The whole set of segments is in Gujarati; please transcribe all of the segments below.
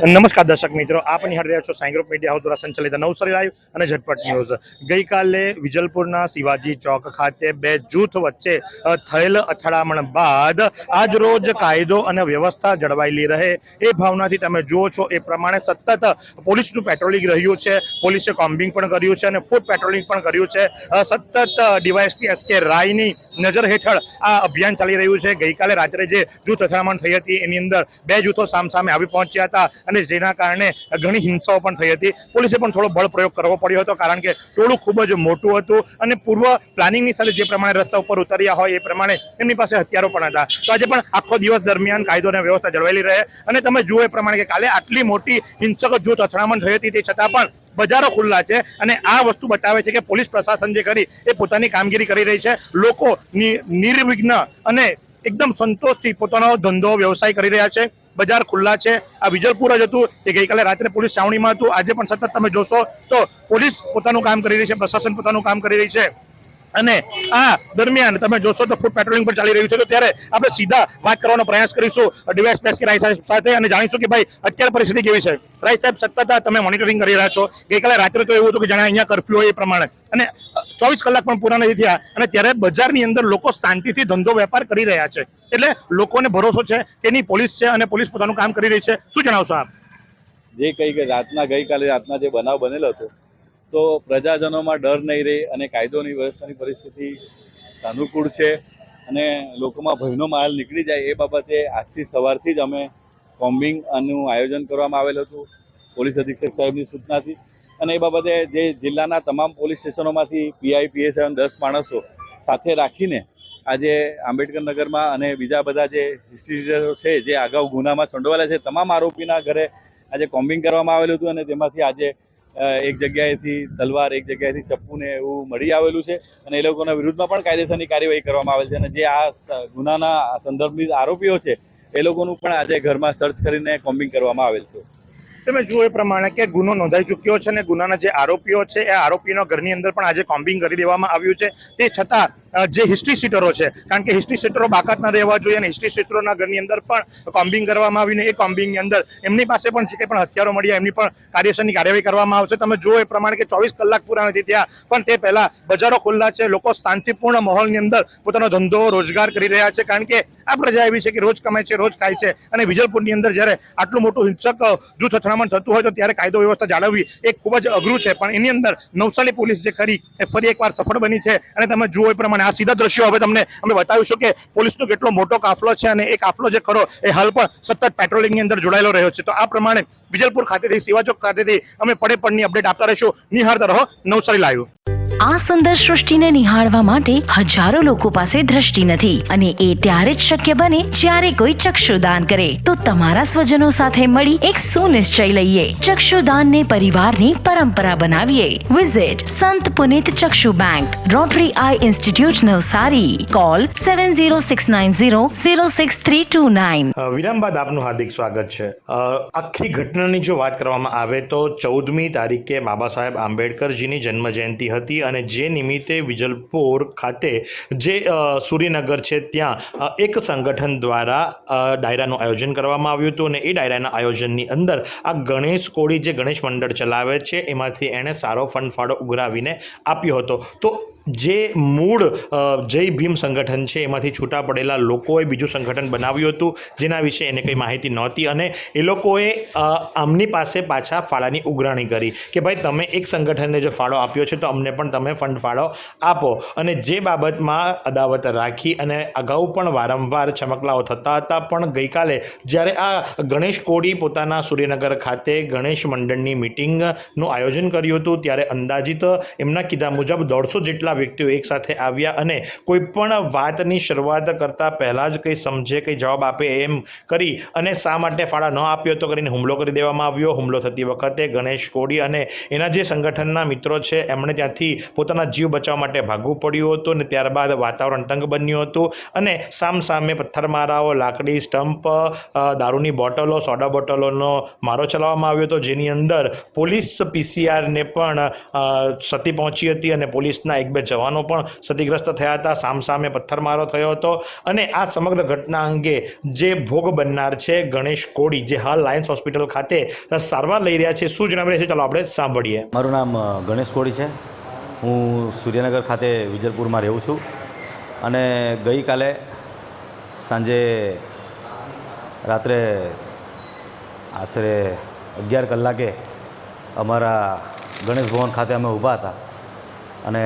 નમસ્કાર દર્શક મિત્રો, આપ નિહાળી રહ્યા છો સાઈ ગ્રુપ મીડિયા હાઉસ દ્વારા સંચાલિત નવસારી લાઈવ અને ઝટપટ ન્યૂઝ. ગઈકાલે વિજલપુરના શિવાજી ચોક ખાતે બે જૂથ વચ્ચે થયેલ અથડામણ બાદ આજ રોજ કાયદો અને વ્યવસ્થા જળવાયેલી રહે એ ભાવનાથી તમે જુઓ છો. એ પ્રમાણે સતત પોલીસનું પેટ્રોલિંગ રહ્યું છે, પોલીસે કોમ્બિંગ પણ કર્યું છે અને ફૂટ પેટ્રોલિંગ પણ કર્યું છે. સતત ડીવાયસપી એસ કે રાયની નજર હેઠળ આ અભિયાન ચાલી રહ્યું છે. ગઈકાલે રાત્રે જે જૂથ અથડામણ થઈ હતી, એની અંદર બે જૂથો સામસામે આવી પહોંચ્યા હતા. અને જેના કારણે ઘણી હિંસાઓ પણ થઈ હતી. પોલીસે પણ થોડો બળ પ્રયોગ કરવો પડ્યો હતો, કારણ કે ટોળું ખૂબ જ મોટું હતું અને પૂર્વ પ્લાનિંગની સાથે જે પ્રમાણે રસ્તા ઉપર ઉતર્યા હોય એ પ્રમાણે એમની પાસે હથિયારો પણ હતા. તો આજે પણ આખો દિવસ દરમિયાન કાયદો અને વ્યવસ્થા જળવાયેલી રહે. અને તમે જુઓ એ પ્રમાણે કે કાલે આટલી મોટી હિંસક જૂથ અથડામણ થઈ હતી, તે છતાં પણ બજારો ખુલ્લા છે અને આ વસ્તુ બતાવે છે કે પોલીસ પ્રશાસન જે કરી એ પોતાની કામગીરી કરી રહી છે. લોકો નિર્વિઘ્ન અને એકદમ સંતોષથી પોતાનો ધંધો, વ્યવસાય કરી રહ્યા છે. બજાર ખુલ્લા છે. આ વિજલપુર જ હતું તે ગઈકાલે રાત્રે પોલીસ છાવણીમાં હતું. આજે પણ સતત તમે જોશો તો પોલીસ પોતાનું કામ કરી રહી છે, પ્રશાસન પોતાનું કામ કરી રહી છે. અને આ દરમિયાન તમે જોશો તો ફૂડ પેટ્રોલિંગ પણ ચાલી રહ્યું છે. તો ત્યારે આપણે સીધા વાત કરવાનો પ્રયાસ કરીશું ડીવાયસ બેસ કે રાય સાહેબ સાથે અને જાણીશું કે ભાઈ અત્યારે પરિસ્થિતિ કેવી છે. રાય સાહેબ, સતત તમે મોનિટરિંગ કરી રહ્યા છો. ગઈકાલે રાત્રે તો એવું હતું કે જાણે અહીંયા કરફ્યુ હોય એ પ્રમાણે. અને ચોવીસ કલાક પણ પૂરા નથી થયા. અને ત્યારે બજારની અંદર લોકો શાંતિથી ધંધો વેપાર કરી રહ્યા છે. એટલે લોકોને ભરોસો છે કે એની પોલીસ છે અને પોલીસ પોતાનું કામ કરી રહી છે. શું જણાવશો આપ? જે કઈ રાતના ગઈકાલે રાતના જે બનાવ બનેલો હતો તો પ્રજાજનોમાં ડર નહીં રહે અને કાયદોની વ્યવસ્થાની પરિસ્થિતિ સાનુકૂળ છે અને લોકોમાં ભયનો માહોલ નીકળી જાય એ બાબતે આજથી સવારથી જ અમે કોમ્બિંગ આનું આયોજન કરવામાં આવેલું હતું, પોલીસ અધિક્ષક સાહેબની સૂચનાથી. અને એ બાબતે જે જિલ્લાના તમામ પોલીસ સ્ટેશનોમાંથી પીઆઈ પીએસ દસ માણસો સાથે રાખીને આજે આંબેડકર નગરમાં અને બીજા બધા જે હિસ્ટ્રીટરો છે, જે અગાઉ ગુનામાં સંડોવાયેલા છે, તમામ આરોપીના ઘરે આજે કોમ્બિંગ કરવામાં આવેલું હતું અને તેમાંથી આજે એક જગ્યાએથી તલવાર, એક જગ્યાએથી ચપ્પુને એવું મળી આવેલું છે અને એ લોકોના વિરુદ્ધમાં પણ કાયદેસરની કાર્યવાહી કરવામાં આવેલ છે અને જે આ ગુનાના સંદર્ભની આરોપીઓ છે, એ લોકોનું પણ આજે ઘરમાં સર્ચ કરીને કોમ્બિંગ કરવામાં આવેલ છે. તમે જુઓ એ પ્રમાણે કે ગુનો નોંધાઈ ચૂક્યો છે અને ગુનાના જે આરોપીઓ છે, એ આરોપીનો ઘરની અંદર પણ આજે કોમ્બિંગ કરી દેવામાં આવ્યું છે. તે છતાં જે હિસ્ટ્રી સીટરો છે. કારણ કે હિસ્ટ્રી સીટરો બાકાત રહેવા જોઈએ અને હિસ્ટ્રી સીટરોના ઘરની અંદર પણ કોમ્બિંગ કરવામાં આવીને એ કોમ્બિંગની અંદર એમની પાસે પણ જે કંઈ પણ હથિયારો મળ્યા, એમની પણ કાર્યસરની કાર્યવાહી કરવામાં આવશે. તમે જુઓ એ પ્રમાણે કે ચોવીસ કલાક પૂરા નથી થયા, પણ તે પહેલાં બજારો ખુલ્લા છે, લોકો શાંતિપૂર્ણ માહોલની અંદર પોતાનો ધંધો, રોજગાર કરી રહ્યા છે. કારણ કે આ પ્રજા એવી છે કે રોજ કમાય છે, રોજ ખાય છે. અને વિજલપુરની અંદર જ્યારે આટલું મોટું હિંસક જૂથ અથડામણ થતું હોય તો ત્યારે કાયદો વ્યવસ્થા જાળવવી એ ખૂબ જ અઘરું છે. પણ એની અંદર નવસારી પોલીસ જે ખરી, એ ફરી એકવાર સફળ બની છે. અને તમે જુઓ એ પ્રમાણે આ સીધા દ્રશ્યો હવે તમને અમે બતાવીશું કે પોલીસનો કેટલો મોટો કાફલો છે અને એ કાફલો જે ખરો એ હાલ પણ સતત પેટ્રોલિંગની અંદર જોડાયેલો રહ્યો છે. તો આ પ્રમાણે વિજલપુર ખાતેથી સેવાચોક ખાતેથી અમે પડે પડની અપડેટ આપતા રહીશું. નિહાળતા રહો. નવસારી લાઈવ આ સુંદર સૃષ્ટિને નિહાળવા માટે હજારો લોકો પાસે દ્રષ્ટિ નથી અને એ ત્યારે જ શક્ય બને જ્યારે કોઈ ચક્ષુદાન કરે. તો તમારા સ્વજનો સાથે મળી એક સુનિશ્ચય લઈએ. ચક્ષુદાનને પરિવારની પરંપરા બનાવીએ. વિઝિટ સંત પુનિત ચક્ષુ bank rotary eye institute Navsari. Call seven zero six nine zero zero six three two nine વિરામ બાદ આપનું હાર્દિક સ્વાગત છે. આખી ઘટનાની જો વાત કરવામાં આવે તો ચૌદમી તારીખે બાબા સાહેબ આંબેડકરજીની જન્મજયંતિ હતી અને જે નિમિત્તે વિજલપુર ખાતે જે સૂર્યનગર છે ત્યાં એક સંગઠન દ્વારા ડાયરાનું આયોજન કરવામાં આવ્યું હતું અને એ ડાયરાના આયોજનની અંદર આ ગણેશ કોળી જે ગણેશ મંડળ ચલાવે છે એમાંથી એણે સારો ફંડ ફાળો ઉઘરાવીને આપ્યો હતો. તો જે મૂળ જય ભીમ સંગઠન છે, એમાંથી છૂટા પડેલા લોકોએ બીજું સંગઠન બનાવ્યું હતું, જેના વિશે એને કંઈ માહિતી નહોતી. અને એ લોકોએ આમની પાસે પાછા ફાળાની ઉઘરાણી કરી કે ભાઈ તમે એક સંગઠનને જો ફાળો આપ્યો છે, તો અમને પણ તમે ફંડ ફાળો આપો. અને જે બાબતમાં અદાવત રાખી અને અગાઉ પણ વારંવાર ચમકલાઓ થતા હતા, પણ ગઈકાલે જ્યારે આ ગણેશ કોડી પોતાના સૂર્યનગર ખાતે ગણેશ મંડળની મિટિંગનું આયોજન કર્યું હતું, ત્યારે અંદાજિત એમના કીધા મુજબ દોઢસો જેટલા વ્યક્તિઓ એકસાથે આવ્યા અને કોઈ પણ વાતની શરૂઆત કરતાં પહેલાં જ કંઈ સમજે, કંઈ જવાબ આપે એમ કરી અને શા માટે ફાળા ન આપ્યો તો કરીને હુમલો કરી દેવામાં આવ્યો. હુમલો થતી વખતે ગણેશ કોડી અને એના જે સંગઠનના મિત્રો છે, એમણે ત્યાંથી પોતાના જીવ બચાવવા માટે ભાગવું પડ્યું હતું અને ત્યારબાદ વાતાવરણ તંગ બન્યું હતું અને સામ સામે પથ્થરમારાઓ, લાકડી, સ્ટમ્પ દારૂની બોટલો, સોડા બોટલોનો મારો ચલાવવામાં આવ્યો હતો. જેની અંદર પોલીસ પીસીઆરને પણ ક્ષતિ પહોંચી હતી અને પોલીસના એક બે બે જવાનો પણ ક્ષતિગ્રસ્ત થયા હતા. સામસામે પથ્થરમારો થયો હતો અને આ સમગ્ર ઘટના અંગે જે ભોગ બનનાર છે ગણેશ કોડી, જે હાલ લાયન્સ હોસ્પિટલ ખાતે સારવાર લઈ રહ્યા છે. શું જણાવી રહ્યા છે? ચાલો આપણે સાંભળીએ. મારું નામ ગણેશ કોડી છે. હું સૂર્યનગર ખાતે વિજયપુરમાં રહું છું અને ગઈકાલે સાંજે રાત્રે આશરે અગિયાર કલાકે અમારા ગણેશ ભવન ખાતે અમે ઊભા હતા અને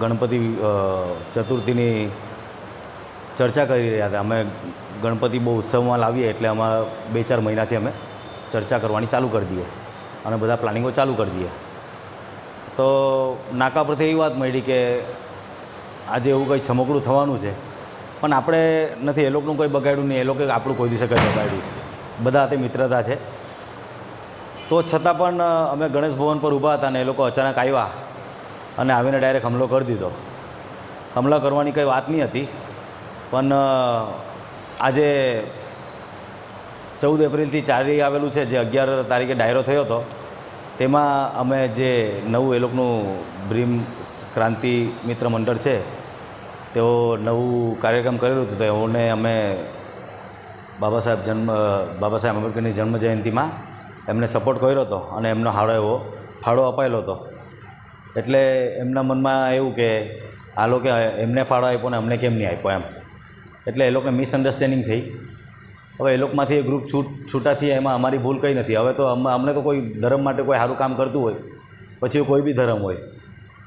ગણપતિ ચતુર્થીની ચર્ચા કરી રહ્યા હતા. અમે ગણપતિ બહુ ઉત્સવમાં લાવીએ એટલે અમારા બે ચાર મહિનાથી અમે ચર્ચા કરવાની ચાલુ કરી દઈએ અને બધા પ્લાનિંગો ચાલુ કરી દઈએ. તો નાકા પરથી એવી વાત મળી કે આજે એવું કંઈ છમકડું થવાનું છે. પણ આપણે નથી, એ લોકોનું કંઈ બગાડ્યું નહીં, એ લોકોએ આપણું કોઈ દિવસે કંઈ બગાડ્યું છે. બધા તે મિત્રતા છે. તો છતાં પણ અમે ગણેશ ભવન પર ઊભા હતા અને એ લોકો અચાનક આવ્યા. અને આવીને ડાયરેક્ટ હુમલો કરી દીધો. હુમલો કરવાની કંઈ વાત નહીં હતી, પણ આજે ચૌદ એપ્રિલથી ચાલી આવેલું છે, જે અગિયાર તારીખે ડાયરો થયો હતો, તેમાં અમે જે નવું એ લોકોનું ભ્રીમ ક્રાંતિ મિત્ર મંડળ છે, તેઓ નવું કાર્યક્રમ કરેલું હતું તેઓને અમે બાબા સાહેબ જન્મ બાબા સાહેબ આંબેડકરની જન્મ જયંતિમાં એમને સપોર્ટ કર્યો હતો, અને એમનો હાડો એવો ફાળો અપાયેલો હતો. એટલે એમના મનમાં એવું કે, આ લોકો એમને ફાળો આપ્યો ને અમને કેમ નહીં આપ્યો? એમ. એટલે એ લોકોને મિસઅન્ડરસ્ટેન્ડિંગ થઈ. હવે એ લોકોમાંથી એ ગ્રુપ છૂટ છૂટા થયા એમાં અમારી ભૂલ કંઈ નથી. હવે તો અમ- અમને તો કોઈ ધર્મ માટે કોઈ સારું કામ કરતું હોય. પછી કોઈ બી ધર્મ હોય.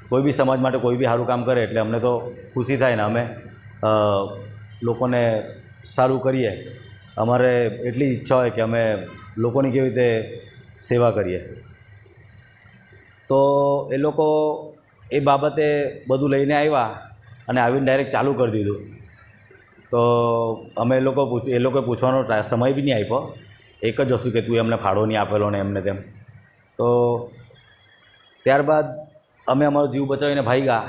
કોઈ બી સમાજ માટે કોઈ બી સારું કામ કરે એટલે અમને તો ખુશી થાય ને અમે લોકોને સારું કરીએ. અમારે એટલી ઈચ્છા હોય કે અમે લોકોની કેવી રીતે સેવા કરીએ. તો એ લોકો એ બાબતે બધું લઈને આવ્યા અને આવીને ડાયરેક્ટ ચાલુ કરી દીધું. તો અમે એ લોકો એ લોકોએ પૂછવાનો સમય બી નહીં આપ્યો. એક જ વસ્તુ કે તું એમને ફાળો નહીં આપેલો ને એમને તેમ. તો ત્યારબાદ અમે અમારો જીવ બચાવીને ભાગ્યા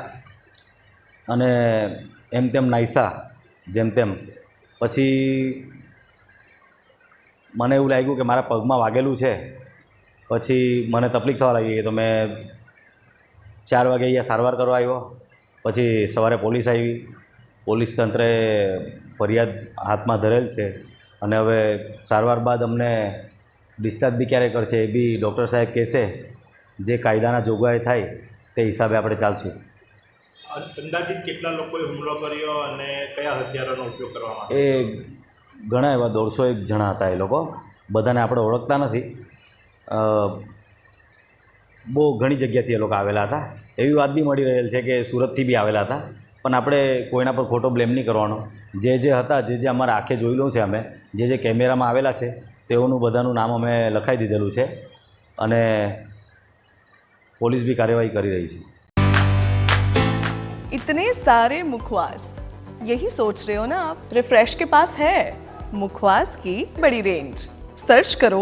અને એમ તેમ નાઈસા જેમ તેમ. પછી મને એવું લાગ્યું કે મારા પગમાં વાગેલું છે. પછી મને તકલીફ થવા લાગી તો મેં ચાર વાગે અહીંયા સારવાર કરવા આવ્યો. પછી સવારે પોલીસ આવી. પોલીસ તંત્રે ફરિયાદ હાથમાં ધરેલ છે અને હવે સારવાર બાદ અમને ડિસ્ચાર્જ બી ક્યારે કરશે એ બી ડૉક્ટર સાહેબ કહેશે. જે કાયદાના જોગવાઈ થાય તે હિસાબે આપણે ચાલશું. અંદાજિત કેટલા લોકોએ હુમલો કર્યો અને કયા હથિયારોનો ઉપયોગ કરવામાં એ ઘણા એવા દોઢસો એક જણા હતા એ લોકો. બધાને આપણે ઓળખતા નથી. બહુ ઘણી જગ્યાથી એ લોકો આવેલા હતા એવી વાત બી મળી રહેલ છે કે સુરતથી બી આવેલા હતા પણ આપણે કોઈના પર ખોટો બ્લેમ નહીં કરવાનો જે જે હતા જે જે અમારા આંખે જોયેલું છે અમે જે જે કેમેરામાં આવેલા છે તેઓનું બધાનું નામ અમે લખાઈ દીધેલું છે અને પોલીસ બી કાર્યવાહી કરી રહી છે इतने सारे मुखवास यही सोच रहे हो ना आप रिफ्रेश के पास है मुखवास की बड़ी रेंज सर्च करो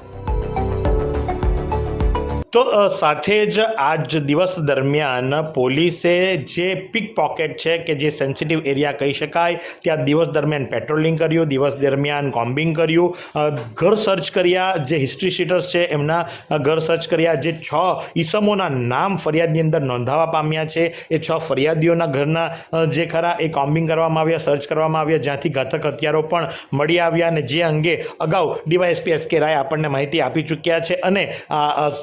તો સાથે જ આજ દિવસ દરમિયાન પોલીસે જે પિક પોકેટ છે કે જે સેન્સિટિવ એરિયા કહી શકાય, ત્યાં દિવસ દરમિયાન પેટ્રોલિંગ કર્યું, દિવસ દરમિયાન કોમ્બિંગ કર્યું ઘર સર્ચ કર્યા, જે હિસ્ટ્રી શીટર્સ છે એમના ઘર સર્ચ કર્યા, જે છ ઈસમોના નામ ફરિયાદની અંદર નોંધાવા પામ્યા છે. એ છ ફરિયાદીઓના ઘરના જે ખરા એ કોમ્બિંગ કરવામાં આવ્યા, સર્ચ કરવામાં આવ્યા, જ્યાંથી ઘાતક હથિયારો પણ મળી આવ્યા અને જે અંગે અગાઉ ડીવાયએસપી એસ કે રાય આપણને માહિતી આપી ચૂક્યા છે અને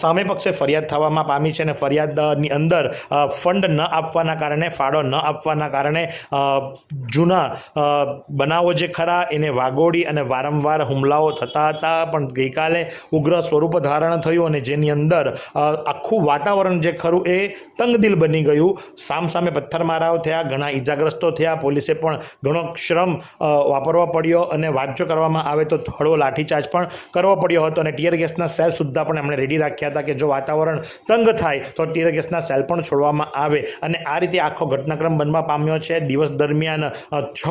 સામે પક્ષ પક્ષે ફરિયાદ થવામાં પામી છે અને ફરિયાદની અંદર ફંડ ન આપવાના કારણે, ફાળો ન આપવાના કારણે જૂના બનાવો જે ખરા, એને વાગોડી અને વારંવાર હુમલાઓ થતા હતા. પણ ગઈકાલે ઉગ્ર સ્વરૂપ ધારણ થયું અને જેની અંદર આખું વાતાવરણ જે ખરું એ તંગદિલ બની ગયું. સામસામે પથ્થરમારાઓ થયા, ઘણા ઈજાગ્રસ્તો થયા. પોલીસે પણ ઘણો શ્રમ વાપરવો પડ્યો અને વાંચો કરવામાં આવે તો થોડો લાઠીચાર્જ પણ કરવો પડ્યો હતો. અને ટીયર ગેસના સેલ સુદ્ધા પણ એમણે રેડી રાખ્યા હતા કે જો વાતાવરણ તંગ થાય તો ટીયર ગેસના સેલ પણ છોડવામાં આવે. અને આ રીતે આખો ઘટનાક્રમ બનવા પામ્યો છે. દિવસ દરમિયાન છ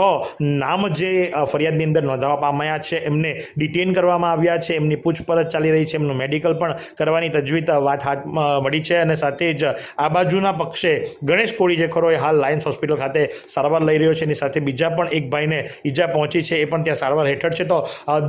નામ જે ફરિયાદની અંદર નોંધાવા પામ્યા છે, એમને ડિટેન કરવામાં આવ્યા છે. એમની પૂછપરછ ચાલી રહી છે. એમનું મેડિકલ પણ કરવાની તજવીજ વાત હાથમાં મળી છે. અને સાથે જ આ બાજુના પક્ષે ગણેશ કોળી જે ખરો એ હાલ લાયન્સ હોસ્પિટલ ખાતે સારવાર લઈ રહ્યો છે. એની સાથે બીજા પણ એક ભાઈને ઈજા પહોંચી છે. એ પણ ત્યાં સારવાર હેઠળ છે. તો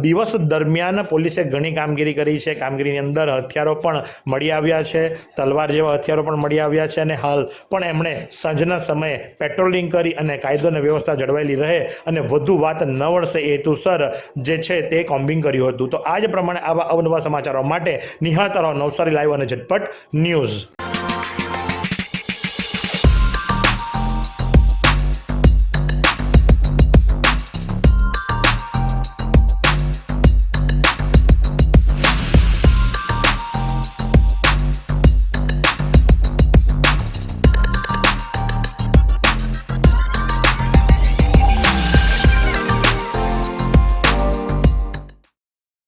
દિવસ દરમિયાન પોલીસે ઘણી કામગીરી કરી છે. કામગીરીની અંદર હથિયારો પણ મળી આવ્યા છે, તલવાર જેવા હથિયારો પણ મળી આવ્યા છે અને હાલ પણ એમણે સાંજના સમયે પેટ્રોલિંગ કરી અને કાયદો અને વ્યવસ્થા જળવાયેલી રહે અને વધુ વાત ન વળશે એ હેતુસર જે છે તે કોમ્બિંગ કર્યું હતું. તો આ જ પ્રમાણે આવા અવનવા સમાચારો માટે નિહાળતા રહો નવસારી લાઈવ અને ઝટપટ ન્યૂઝ.